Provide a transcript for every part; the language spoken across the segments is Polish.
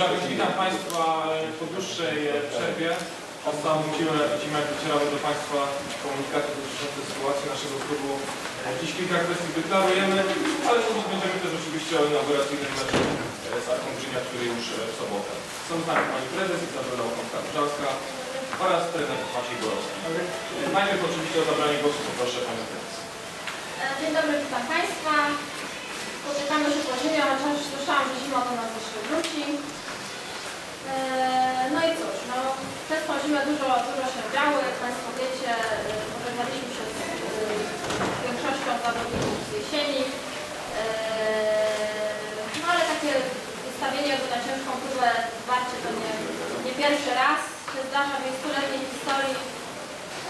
Witam Państwa po dłuższej e, przerwie. Ostatnio jak docierały do Państwa komunikaty dotyczące sytuacji naszego klubu. E, Dziś kilka kwestii deklarujemy, ale będziemy też oczywiście o inauguracyjnym meczu e, z Arką który już w sobotę. Są z nami Pani Prezes Izabela Okonka-Brzalska oraz trener Maciej Borowski. Najpierw oczywiście o zabranie głosu poproszę Panią Prezes. Dzień dobry, witam Państwa. Spotykamy się po zimie, chociaż słyszałam, że zima do nas jeszcze wróci. E, No i cóż, no, przez tą zimę dużo, dużo się działo. Jak Państwo wiecie, e, pożegnaliśmy się z e, większością zawodników z jesieni. E, No ale takie wystawienie na ciężką próbę zwarcie to nie, nie pierwszy raz się zdarza w jej stuletniej historii.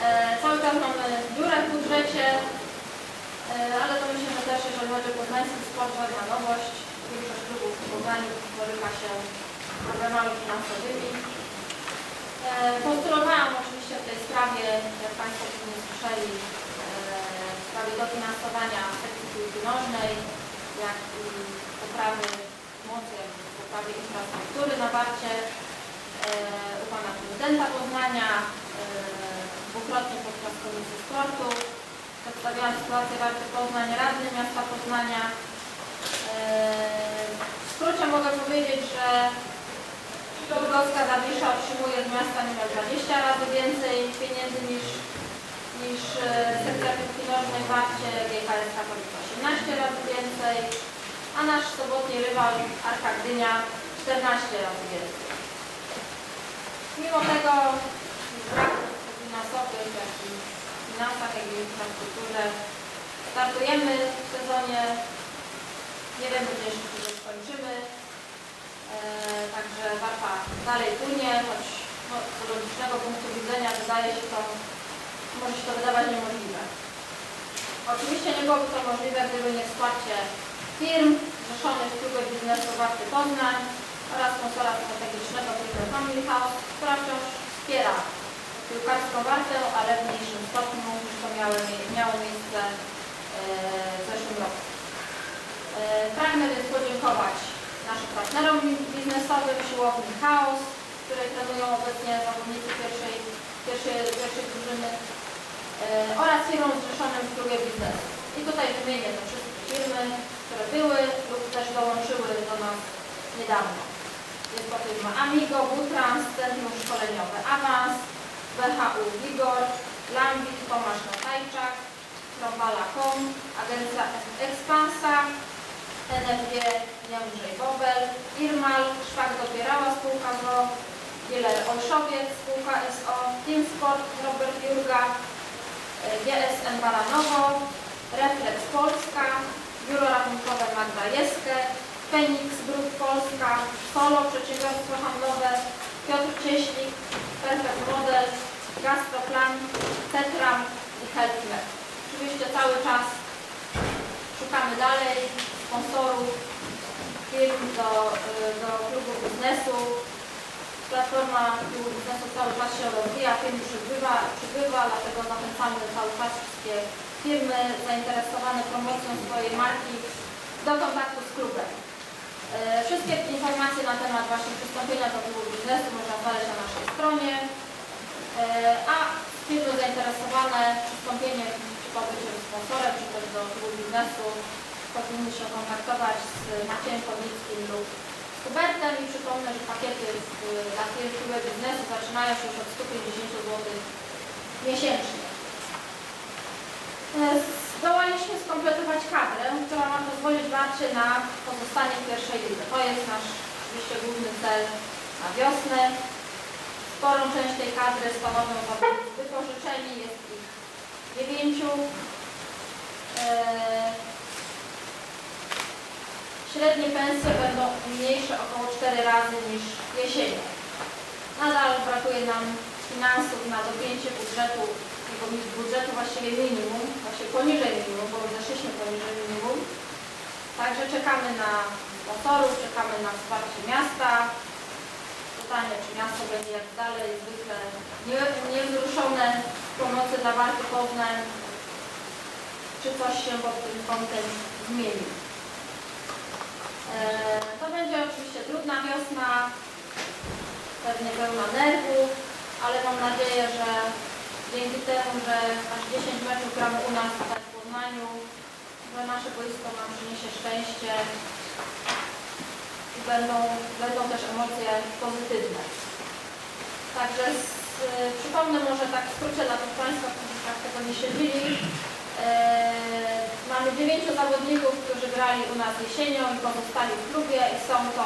E, Cały czas mamy dziurę w budżecie, ale to myślę, że też jeżeli chodzi o poznański sport, żadna nowość. Większość klubów w Poznaniu boryka się z problemami finansowymi. E, Postulowałam oczywiście w tej sprawie, jak Państwo pewnie słyszeli, e, w sprawie dofinansowania sekcji nożnej, jak i poprawy mocy, jak poprawy infrastruktury na Warcie e, u Pana Prezydenta Poznania, dwukrotnie podczas Komisji Sportu przedstawiałam sytuację Warty Poznań, radny miasta Poznania. W skrócie mogę powiedzieć, że Drogowska Zawisza otrzymuje z miasta niemal 20 razy więcej pieniędzy niż, niż e, sekcja piłki nożnej w Warcie, GKS Katowic 18 razy więcej, a nasz sobotni rywal Arka Gdynia 14 razy więcej. Mimo tego braku finansowych, jak i finansach, jak i infrastrukturze. Startujemy w sezonie. Nie wiem, gdzie jeszcze kiedy skończymy. E, także Warta dalej płynie, choć no, z logicznego punktu widzenia wydaje się to, może się to wydawać niemożliwe. Oczywiście nie byłoby to możliwe, gdyby nie wsparcie firm zrzeszonych w klubie biznesu Warty Poznań oraz sponsora strategicznego firmy Family House, która wciąż wspiera piłkarską wartę, ale w mniejszym stopniu niż to miało, miało miejsce e, w zeszłym roku. E, Pragnę więc podziękować naszym partnerom biznesowym, siłowni Chaos, której trenują obecnie zawodnicy pierwszej, pierwszej, pierwszej drużyny e, oraz firmom zrzeszonym w klubie biznesu. I tutaj wymienię te wszystkie firmy, które były lub też dołączyły do nas niedawno. Jest to firma Amigo, Butrans, Centrum Szkoleniowe Awans, BHU Wigor, Lambit Tomasz Notajczak, Trąbala.com, Agencja Ekspansa, NFG Jędrzej Bobel, Irmal, Szwak Dopierała Spółka ZO, Wieler Olszowiec Spółka SO, Team Sport Robert Jurga, e, GSM Baranowo, Reflex Polska, Biuro Rachunkowe Magda Jeskę, Phoenix Group Polska, Solo Przedsiębiorstwo Handlowe, Piotr Cieślik, Perfect Model, Gastroplan, Tetram i HealthNet. Oczywiście cały czas szukamy dalej sponsorów, firm do, y, do klubu biznesu. Platforma klubu biznesu cały czas się rozwija, firm przybywa, przybywa, dlatego zachęcamy cały czas wszystkie firmy zainteresowane promocją swojej marki do kontaktu z klubem. E, Wszystkie informacje na temat właśnie przystąpienia do klubu biznesu można znaleźć na naszej stronie, E, a firmy zainteresowane przystąpieniem czy pobyciem sponsorem, czy też do klubu biznesu powinny się kontaktować z Maciejem Kornickim lub z Hubertem i przypomnę, że pakiety w, dla firm klubu biznesu zaczynają się już od 150 zł miesięcznie. E, Zdołaliśmy skompletować kadrę, która ma pozwolić Warcie na pozostanie w pierwszej lidze. To jest nasz oczywiście główny cel na wiosnę. Sporą część tej kadry stanowią wypożyczeni, jest ich dziewięciu. Średnie pensje będą mniejsze około 4 razy niż jesienią. Nadal brakuje nam finansów na dopięcie budżetu, tego budżetu właściwie minimum, właśnie poniżej minimum, bo zeszliśmy poniżej minimum. Także czekamy na sponsorów, czekamy na wsparcie miasta. Pytanie, czy miasto będzie jak dalej zwykle nie- niewzruszone pomocy dla Warty czy coś się pod tym kątem zmieni. To będzie oczywiście trudna wiosna, pewnie pełna nerwów, ale mam nadzieję, że dzięki temu, że aż 10 meczów gramy u nas tutaj w Poznaniu, że nasze boisko nam przyniesie szczęście i będą, będą też emocje pozytywne. Także z, przypomnę może tak w skrócie dla tych Państwa, którzy tak tego nie śledzili. Eee, mamy dziewięciu zawodników, którzy grali u nas jesienią i pozostali w klubie i są to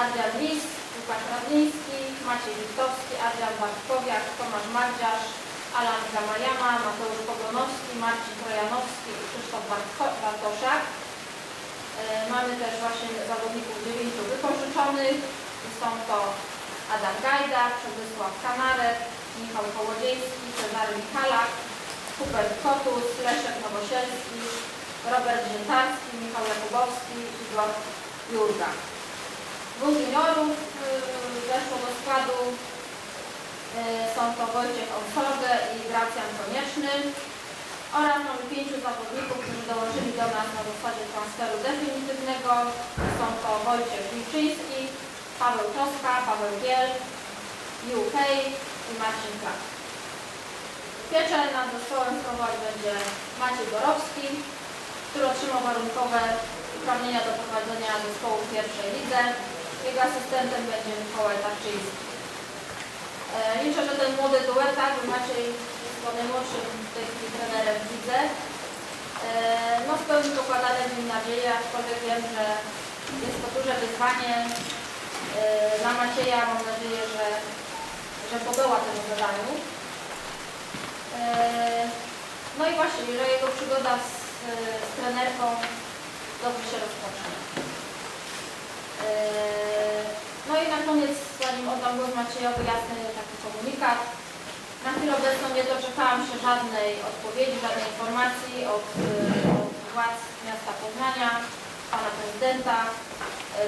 Adrian Lis, Łukasz Radliński, Maciej Witowski, Adrian Bartkowiak, Tomasz Mardziarz, Alan Gamajama, Mateusz Pogonowski, Marcin Trojanowski i Krzysztof Bartoszak. Eee, Mamy też właśnie zawodników dziewięciu wypożyczonych. Są to Adam Gajda, Przemysław Kanarek, Michał Kołodziejski, Cezary Michalak, Hubert Kotus, Leszek Nowosielski, Robert Ziętarski, Michał Jakubowski i Igor Jurga. Dwóch juniorów yy, weszło do składu. Yy, Są to Wojciech Onsorge i Gracjan Konieczny. Oraz mamy pięciu zawodników, którzy dołączyli do nas na zasadzie transferu definitywnego. Są to Wojciech Wilczyński, Paweł Toska, Paweł Giel, UK i Marcin Klak. Pieczę nad zespołem sprawować będzie Maciej Borowski, który otrzymał warunkowe uprawnienia do prowadzenia zespołu pierwszej lidze. Jego asystentem będzie Mikołaj Tarczyński. E, Liczę, że ten młody duetak, bo Maciej jest najmłodszym w tej chwili trenerem w lidze. E, No spełni pokładane w nim nadzieje, aczkolwiek wiem, że jest to duże wyzwanie. E, Dla Macieja mam nadzieję, że, że podoła temu zadaniu. E, No i właśnie, że jego przygoda z, z trenerką dobrze się rozpocznie. E, No i na koniec, zanim oddam głos Maciejowi, jasny taki komunikat. Na chwilę obecną nie doczekałam się żadnej odpowiedzi, żadnej informacji od, e, od władz miasta Poznania, pana prezydenta e,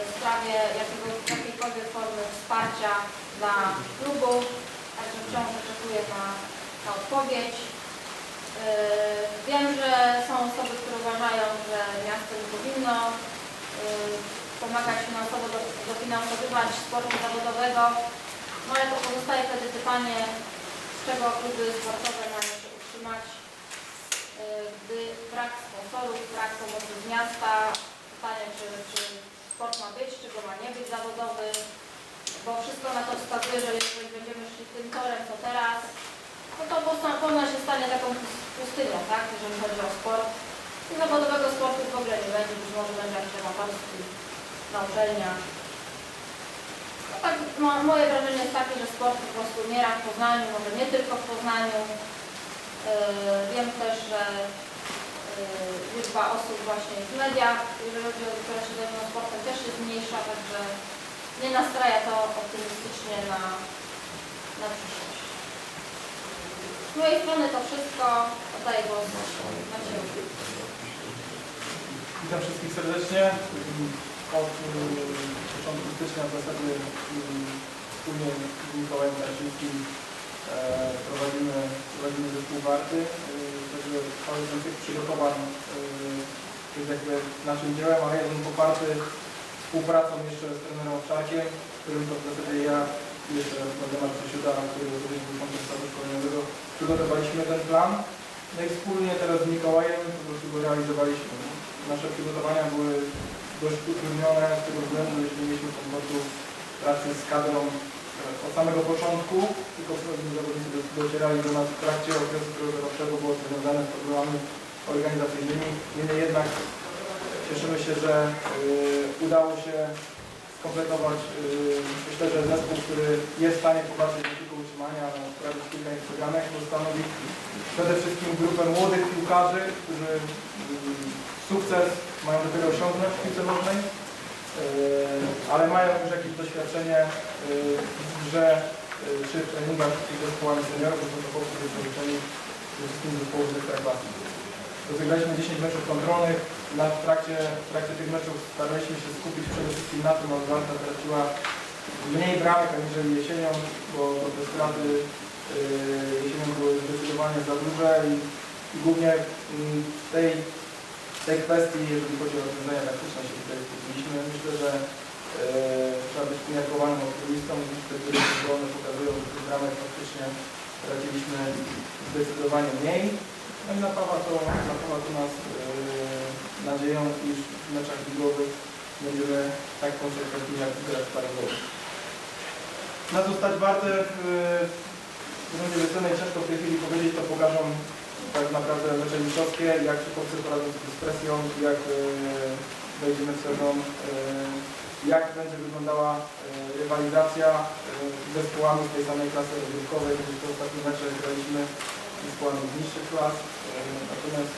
w sprawie jakiego, jakiejkolwiek formy wsparcia dla klubu. Także wciąż oczekuję na, na odpowiedź. Yy, Wiem, że są osoby, które uważają, że miasto nie powinno yy, pomagać finansowo, do- dofinansowywać sportu zawodowego. No ale to pozostaje wtedy pytanie, z czego kluby sportowe mają się utrzymać, yy, gdy brak sponsorów, brak pomocy z miasta. Pytanie, czy, czy sport ma być, czy go ma nie być zawodowy, bo wszystko na to wskazuje, że jeżeli będziemy szli tym torem, co teraz, no to Poznań się stanie taką pustynią, tak, jeżeli chodzi o sport. I zawodowego sportu w ogóle nie będzie, być może będzie jakiś amatorski na uczelniach. No tak, mo, moje wrażenie jest takie, że sport po prostu umiera w Poznaniu, może nie tylko w Poznaniu. Yy, wiem też, że yy, liczba osób właśnie w mediach, jeżeli chodzi o które się zajmują sportem, też jest mniejsza, także nie nastraja to optymistycznie na, na przyszłość. Z mojej strony to wszystko. Oddaję głos Maciejowi. Witam wszystkich serdecznie. Od mm, początku stycznia w zasadzie mm, wspólnie z Mikołajem Tarczyńskim e, prowadzimy, prowadzimy zespół warty. E, Także ten cykl przygotowań e, jest jakby naszym dziełem, jest on poparty współpracą jeszcze z trenerem Owczarkiem, którym to w zasadzie ja jeszcze Waldemar Przesiuda, który również był członkiem stawu szkoleniowego, przygotowaliśmy ten plan. No i wspólnie teraz z Mikołajem po prostu go realizowaliśmy. Nasze przygotowania były dość utrudnione z tego względu, że nie mieliśmy prostu pracy z kadrą e, od samego początku, tylko zawodnicy do- docierali do nas w trakcie okresu przygotowawczego, było to związane z programami organizacyjnymi. Niemniej jednak cieszymy się, że e, udało się skompletować e, myślę, że zespół, który jest w stanie popatrzeć nie tylko utrzymania, ale sprawić kilka niespodzianek, bo stanowi przede wszystkim grupę młodych piłkarzy, którzy mm, sukces mają dopiero osiągnąć w piłce nożnej, yy, ale mają już jakieś doświadczenie yy, yy, czy w treningach z zespołami seniorów, bo to chłopcy doświadczeni ze wszystkimi zespołów z Ekstraklasy. Rozegraliśmy 10 meczów kontrolnych. Na, w, trakcie, w trakcie tych meczów staraliśmy się skupić przede wszystkim na tym, aby walka traciła mniej bramek aniżeli jesienią, bo te straty yy, jesienią były zdecydowanie za duże i, i głównie mm, w tej tej kwestii, jeżeli chodzi o rozwiązania taktyczne, się tutaj skupiliśmy. Myślę, że e, trzeba być umiarkowanym optymistą i te, które pokazują, że tych bramek faktycznie straciliśmy zdecydowanie mniej. No i napawa to, napawa to nas e, nadzieją, iż w meczach ligowych będziemy tak konsekwentni jak grać parowych. Na co stać warte w, w rundzie wiosennej ciężko w tej chwili powiedzieć, to pokażą tak naprawdę mecze mistrzowskie, jak się chłopcy poradzą z presją, jak e, wejdziemy w sezon, e, jak będzie wyglądała e, rywalizacja e, z zespołami z tej samej klasy rozgrywkowej, gdyż te ostatnie mecze graliśmy z z niższych klas, e, natomiast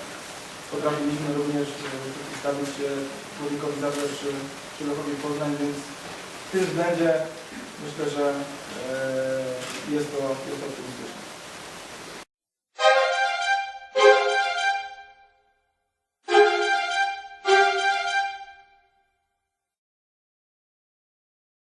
potrafiliśmy również przeciwstawić się Człowiekowi czy, czy Lechowi Poznań, więc w tym względzie myślę, że e, jest to, jest to optymistyczne.